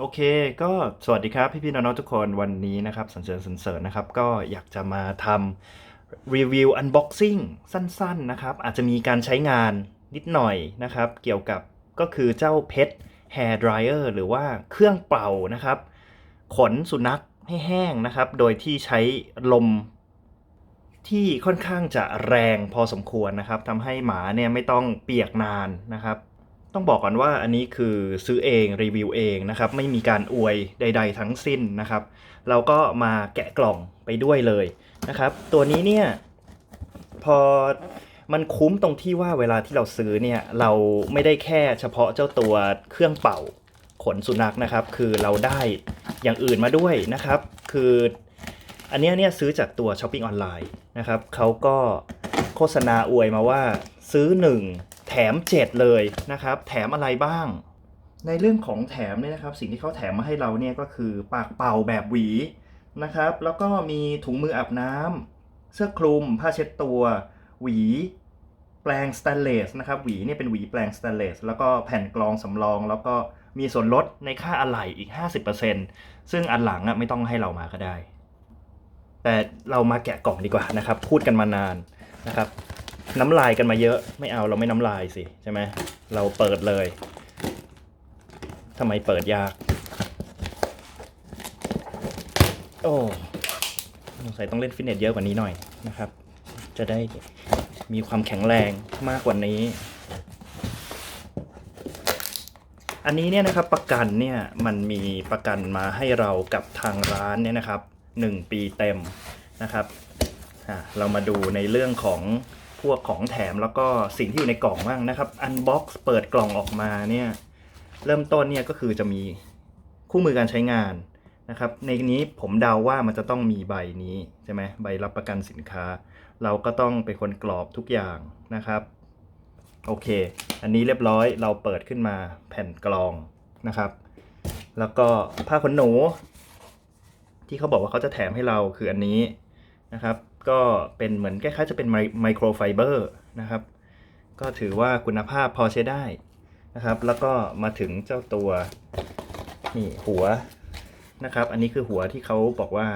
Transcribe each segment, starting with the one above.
โอเค ก็สวัสดีครับพี่พี่ๆน้องๆทุกคนวันนี้นะครับสันเสริญสันเสริญนะครับ ก็อยากจะมาทำรีวิวอันบ็อกซิ่งสั้นๆนะครับ อาจจะมีการใช้งานนิดหน่อยนะครับ เกี่ยวกับก็คือเจ้าเพชร Hair Dryer หรือว่าเครื่องเป่านะครับ ขนสุนัขให้แห้งนะครับ โดยที่ใช้ลมที่ค่อนข้างจะแรงพอสมควรนะครับทำให้หมาเนี่ยไม่ต้องเปียกนานนะครับ ต้องบอกก่อนว่าอันนี้คือซื้อเองรีวิวเองนะครับ ไม่มีการอวยใด ๆ ทั้งสิ้นนะครับ เราก็มาแกะกล่องไปด้วยเลยนะครับ ตัวนี้เนี่ยพอมันคุ้มตรงที่ว่าเวลาที่เราซื้อเนี่ยเราไม่ได้แค่เฉพาะเจ้าตัวเครื่องเป่าขนสุนัขนะครับ คือเราได้อย่างอื่นมาด้วยนะครับ คืออันนี้เนี่ยซื้อจากตัวช้อปปิ้งออนไลน์นะครับเขาก็โฆษณาอวยมาว่าซื้อ 1 ม 7 เลยนะครับ แถมอะไรบ้าง ในเรื่องของแถมเนี่ยนะครับ สิ่งที่เขาแถมมาให้เราเนี่ยก็คือปากเป่าแบบหวีนะครับ แล้วก็มีถุงมืออาบน้ำเสื้อคลุม ผ้าเช็ดตัว หวี แปรงสแตนเลสนะครับ หวีเนี่ยเป็นหวีแปรงสแตนเลสแล้วก็แผ่นกรองสำรอง แล้วก็มีส่วนลดในค่าอะไหล่อีก 50%ซึ่งอันหลังอะไม่ต้องให้เรามาก็ได้ แต่เรามาแกะกล่องดีกว่านะครับ พูดกันมานานนะครับ น้ำลายกันมาเยอะ ไม่เอาเราไม่น้ำลายสิใช่ไหมเราเปิดเลยทำไมเปิดยาก โอ้สงสัยต้องเล่นฟิตเนสเยอะกว่านี้หน่อยนะครับ จะได้มีความแข็งแรงมากกว่านี้ อันนี้เนี่ยนะครับประกันเนี่ยมันมีประกันมาให้เรากับทางร้านเนี่ยนะครับ 1 ปีเต็มนะครับเรามาดูในเรื่องของ พวกของแถมแล้วก็สิ่งที่อยู่ในกล่องบ้างนะครับอันบ็อกซ์เปิดกล่องออกมาเนี่ยเริ่มต้นเนี่ยก็คือจะมีคู่มือการใช้งานนะครับ ในนี้ผมเดาว่ามันจะต้องมีใบนี้ใช่ไหมใบรับประกันสินค้า เราก็ต้องเป็นคนกรอกทุกอย่างนะครับ โอเค อันนี้เรียบร้อยเราเปิดขึ้นมาแผ่นกรองนะครับ แล้วก็ผ้าขนหนู ที่เขาบอกว่าเขาจะแถมให้เราคืออันนี้นะครับ ก็เป็นเหมือนคล้ายๆจะเป็นไมโครไฟเบอร์นะครับ ก็ถือว่าคุณภาพพอใช้ได้นะครับ แล้วก็มาถึงเจ้าตัวนี่หัวนะครับ อันนี้คือหัวที่เขาบอกว่า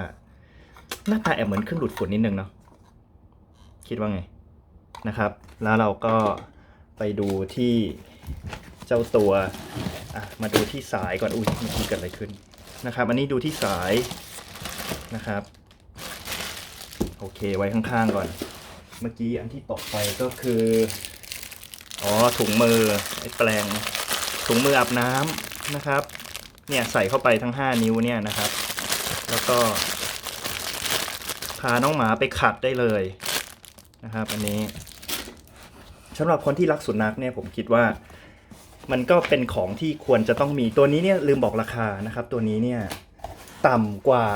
หน้าตาแอบเหมือนเครื่องดูดฝุ่นนิดนึงเนาะคิดว่าไงนะครับ แล้วเราก็ไปดูที่เจ้าตัวมาดูที่สายก่อนอุ้ยเมื่อกี้เกิดอะไรขึ้นนะครับ อันนี้ดูที่สายนะครับ โอเคไว้ข้างๆก่อน เมื่อกี้อันที่ตกไปก็คือ อ๋อถุงมือไอ้แปลง ถุงมืออาบน้ำนะครับ เนี่ยใส่เข้าไปทั้ง 5 นิ้วเนี่ยนะครับ แล้วก็พาน้องหมาไปขัดได้เลยนะครับ อันนี้สำหรับคนที่รักสุนัขเนี่ยผมคิดว่ามันก็เป็นของที่ควรจะต้องมีตัวนี้เนี่ยลืมบอกราคานะครับ ตัวนี้เนี่ยต่ำกว่า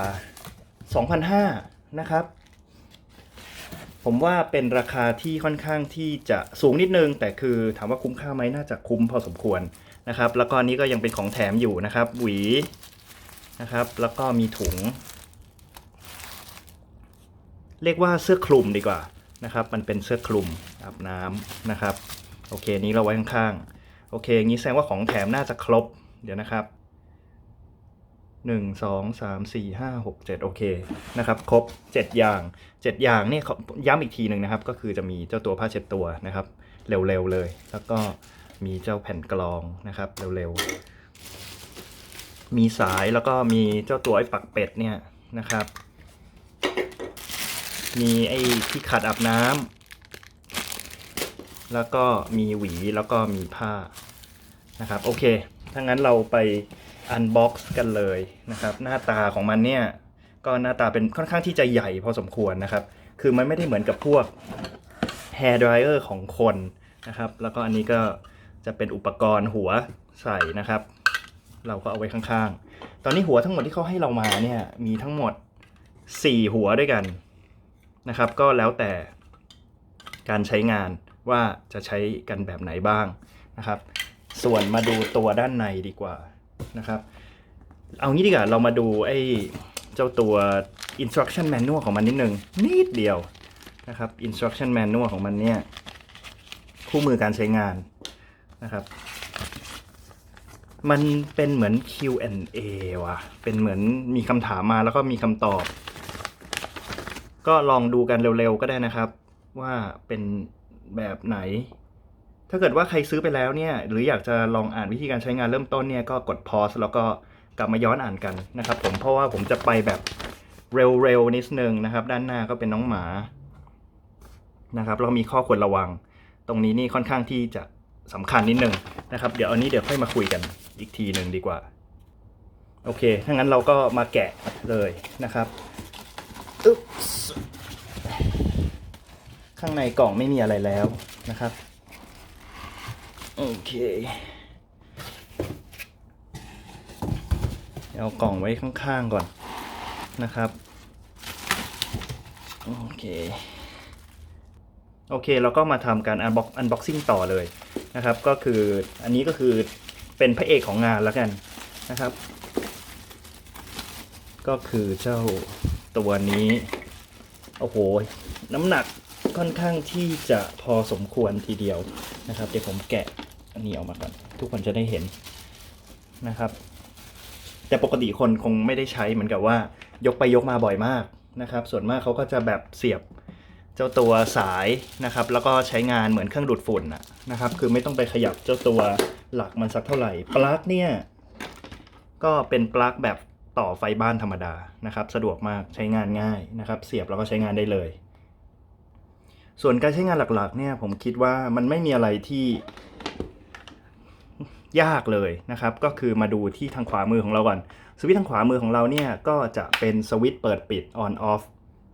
2,500นะครับ ผมว่าเป็นราคาที่ค่อนข้างที่จะสูงนิดนึง แต่คือถามว่าคุ้มค่าไหมน่าจะคุ้มพอสมควรนะครับ แล้วก็นนี้ก็ยังเป็นของแถมอยู่นะครับ หวีนะครับ แล้วก็มีถุง เรียกว่าเสื้อคลุมดีกว่านะครับ มันเป็นเสื้อคลุมอาบน้ำนะครับ โอเคนี้เราไว้ข้างๆโอเคงี้แสดงว่าของแถมน่าจะครบ เดี๋ยวนะครับ หนึ่งสองสามสี่ห้าหกเจ็ดโอเคนะครับครบเจ็ดอย่างเจ็ดอย่างเนี่ยขอย้ำอีกทีหนึ่งนะครับ ก็คือจะมีเจ้าตัวผ้าเช็ดตัวนะครับ เร็วๆเลย แล้วก็มีเจ้าแผ่นกรองนะครับ เร็วๆ มีสายแล้วก็มีเจ้าตัวไอ้ปักเป็ดเนี่ยนะครับ มีไอ้ที่ขัดอาบน้ำแล้วก็มีหวีแล้วก็มีผ้านะครับ โอเค ถ้างั้นเราไปอันบ็อกซ์กันเลยนะครับ หน้าตาของมันเนี่ย ก็หน้าตาเป็นค่อนข้างที่จะใหญ่พอสมควรนะครับ คือมันไม่ได้เหมือนกับพวก hair dryer ของคนนะครับ แล้วก็อันนี้ก็จะเป็นอุปกรณ์หัวใส่นะครับ เราก็เอาไว้ข้างๆ ตอนนี้หัวทั้งหมดที่เขาให้เรามาเนี่ย มีทั้งหมด 4 หัวด้วยกันนะครับ ก็แล้วแต่การใช้งานว่าจะใช้กันแบบไหนบ้างนะครับ ส่วนมาดูตัวด้านในดีกว่านะครับ เอางี้ดีกว่าเรามาดูไอ้เจ้าตัว instruction manual ของมันนิดนึงนิดเดียวนะครับ instruction manual ของมันเนี่ยคู่มือการใช้งานนะครับ มันเป็นเหมือน Q&A ว่ะ เป็นเหมือนมีคำถามมาแล้วก็มีคำตอบ ก็ลองดูกันเร็วๆก็ได้นะครับ ว่าเป็นแบบไหน ถ้าเกิดว่าใครซื้อไปแล้วเนี่ย หรืออยากจะลองอ่านวิธีการใช้งานเริ่มต้นเนี่ยก็กด pause แล้วก็กลับมาย้อนอ่านกันนะครับผมเพราะว่าผมจะไปแบบเร็วๆนิดนึงนะครับ ด้านหน้าก็เป็นน้องหมานะครับแล้วมีข้อควรระวัง ตรงนี้นี่ค่อนข้างที่จะสำคัญนิดนึงนะครับ เดี๋ยวอันนี้เดี๋ยวค่อยมาคุยกันอีกทีหนึ่งดีกว่า โอเค ถ้างั้นเราก็มาแกะเลยนะครับข้างในกล่องไม่มีอะไรแล้วนะครับ โอเค เอากล่องไว้ข้างๆก่อนนะครับ โอเค โอเคเราก็มาทำการ unbox unboxing ต่อเลยนะครับ ก็คืออันนี้ก็คือเป็นพระเอกของงานแล้วกันนะครับ ก็คือเจ้าตัวนี้ โอ้โห น้ำหนักค่อนข้างที่จะพอสมควรทีเดียวนะครับ เดี๋ยวผมแกะ อันนี้ออกมาก่อน ทุกคนจะได้เห็นนะครับ แต่ปกติคนคงไม่ได้ใช้เหมือนกับว่า ยกไปยกมาบ่อยมากนะครับ ส่วนมากเขาก็จะแบบเสียบเจ้าตัวสายนะครับ แล้วก็ใช้งานเหมือนเครื่องดูดฝุ่นนะนะครับ คือไม่ต้องไปขยับเจ้าตัวหลักมันสักเท่าไหร่ปลั๊กเนี่ยก็เป็นปลั๊กแบบต่อไฟบ้านธรรมดานะครับ สะดวกมากใช้งานง่ายนะครับ เสียบแล้วก็ใช้งานได้เลย ส่วนการใช้งานหลักๆ เนี่ยผมคิดว่ามันไม่มีอะไรที่ ยากเลยนะครับ ก็คือมาดูที่ทางขวามือของเราก่อน สวิตช์ทางขวามือของเราเนี่ยก็จะเป็นสวิตช์เปิดปิด on off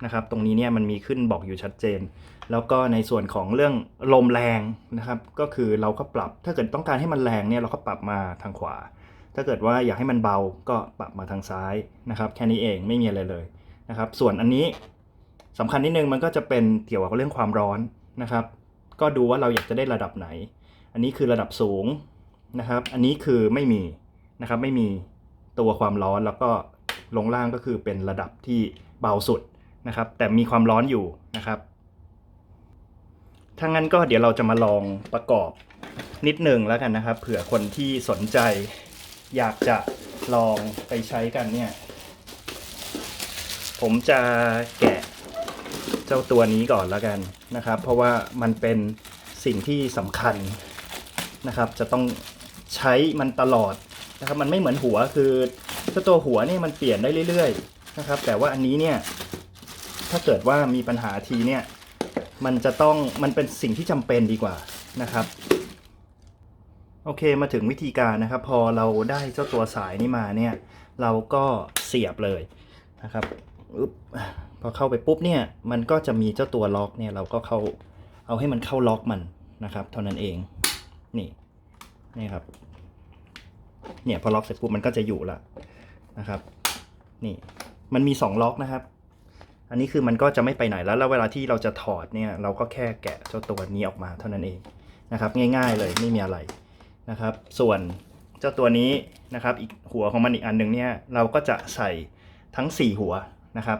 นะครับตรงนี้เนี่ยมันมีขึ้นบอกอยู่ชัดเจน แล้วก็ในส่วนของเรื่องลมแรงนะครับ ก็คือเราก็ปรับถ้าเกิดต้องการให้มันแรงเนี่ยเราก็ปรับมาทางขวา ถ้าเกิดว่าอยากให้มันเบาก็ปรับมาทางซ้ายนะครับ แค่นี้เองไม่มีอะไรเลยนะครับ ส่วนอันนี้สำคัญนิดนึงมันก็จะเป็นเกี่ยวกับเรื่องความร้อนนะครับ ก็ดูว่าเราอยากจะได้ระดับไหน อันนี้คือระดับสูง นะครับ อันนี้คือไม่มีนะครับไม่มีตัวความร้อนแล้วก็ลงล่างก็คือเป็นระดับที่เบาสุดนะครับ แต่มีความร้อนอยู่นะครับถ้างั้นก็เดี๋ยวเราจะมาลองประกอบนิดหนึ่งแล้วกันนะครับ เผื่อคนที่สนใจอยากจะลองไปใช้กันเนี่ย ผมจะแกะเจ้าตัวนี้ก่อนแล้วกันนะครับ เพราะว่ามันเป็นสิ่งที่สำคัญนะครับ จะต้อง ใช้มันตลอดนะครับ มันไม่เหมือนหัวคือเจ้าตัวหัวเนี่ยมันเปลี่ยนได้เรื่อยๆนะครับ แต่ว่าอันนี้เนี่ยถ้าเกิดว่ามีปัญหาทีเนี่ยมันจะต้องมันเป็นสิ่งที่จำเป็นดีกว่านะครับ โอเคมาถึงวิธีการนะครับ พอเราได้เจ้าตัวสายนี้มาเนี่ย เราก็เสียบเลยนะครับอึ๊บพอเข้าไปปุ๊บเนี่ยมันก็จะมีเจ้าตัวล็อกเนี่ยเราก็เข้าเอาให้มันเข้าล็อกมันนะครับ เท่านั้นเองนี่ นี่ครับ เนี่ยพอล็อกเสร็จปุ๊บมันก็จะอยู่ละนะครับ นี่มันมีสองล็อกนะครับ อันนี้คือมันก็จะไม่ไปไหนแล้วแล้วเวลาที่เราจะถอดเนี่ย เราก็แค่แกะเจ้าตัวนี้ออกมาเท่านั้นเองนะครับ ง่าย ๆเลยไม่มีอะไรนะครับ ส่วนเจ้าตัวนี้นะครับ อีกหัวของมันอีกอันหนึ่งเนี่ย เราก็จะใส่ทั้ง 4 หัวนะครับ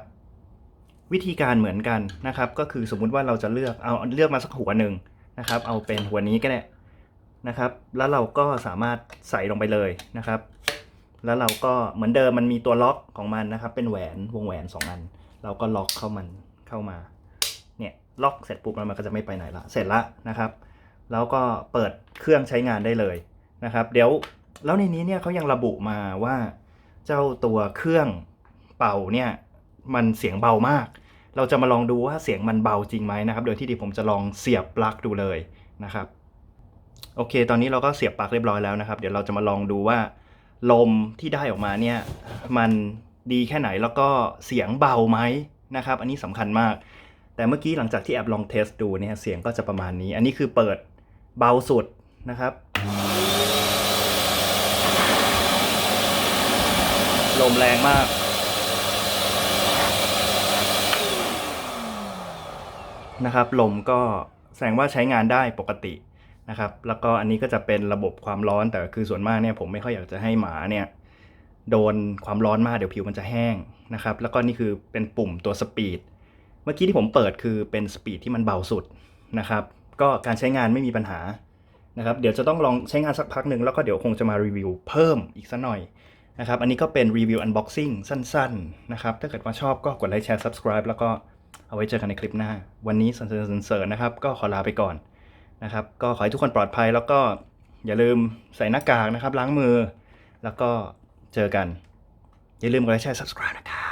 วิธีการเหมือนกันนะครับ ก็คือสมมุติว่าเราจะเลือกเอาเลือกมาสักหัวหนึ่งนะครับ เอาเป็นหัวนี้ก็ได้ นะครับ แล้วเราก็สามารถใส่ลงไปเลยนะครับ แล้วเราก็เหมือนเดิมมันมีตัวล็อกของมันนะครับ เป็นแหวนวงแหวนสองอัน เราก็ล็อกเข้ามันเข้ามา เนี่ยล็อกเสร็จปุ๊บแล้วมันก็จะไม่ไปไหนละ เสร็จละนะครับ แล้วก็เปิดเครื่องใช้งานได้เลยนะครับ เดี๋ยวแล้วในนี้เนี่ยเขายังระบุมาว่าเจ้าตัวเครื่องเป่าเนี่ยมันเสียงเบามาก เราจะมาลองดูว่าเสียงมันเบาจริงไหมนะครับ โดยที่ดิผมจะลองเสียบปลั๊กดูเลยนะครับ โอเค ตอนนี้เราก็เสียบปลั๊กเรียบร้อยแล้วนะครับ เดี๋ยวเราจะมาลองดูว่า ลมที่ได้ออกมาเนี่ย มันดีแค่ไหนแล้วก็เสียงเบาไหมนะครับ อันนี้สำคัญมาก แต่เมื่อกี้หลังจากที่แอบลองเทสดูเนี่ยเสียงก็จะประมาณนี้ อันนี้คือเปิดเบาสุดนะครับ ลมแรงมาก นะครับ ลมก็แสดงว่าใช้งานได้ปกติ นะครับ แล้วก็อันนี้ก็จะเป็นระบบความร้อนแต่คือส่วนมากเนี่ยผมไม่ค่อยอยากจะให้หมาเนี่ยโดนความร้อนมากเดี๋ยวผิวมันจะแห้งนะครับ แล้วก็นี่คือเป็นปุ่มตัวสปีดเมื่อกี้ที่ผมเปิดคือเป็นสปีดที่มันเบาสุดนะครับ ก็การใช้งานไม่มีปัญหานะครับ เดี๋ยวจะต้องลองใช้งานสักพักหนึ่งแล้วก็เดี๋ยวคงจะมารีวิวเพิ่มอีกสักหน่อยนะครับ อันนี้ก็เป็นรีวิว unboxing สั้นๆนะครับ ถ้าเกิดว่าชอบก็กดไลค์แชร์ subscribe แล้วก็เอาไว้เจอกันในคลิปหน้า วันนี้สันเสริญๆนะครับ ก็ขอลาไปก่อน นะครับก็ขอให้ทุกคนปลอดภัยแล้วก็อย่าลืมใส่หน้ากากนะครับ ล้างมือ แล้วก็เจอกัน อย่าลืมกดไลค์แชร์ subscribe นะครับ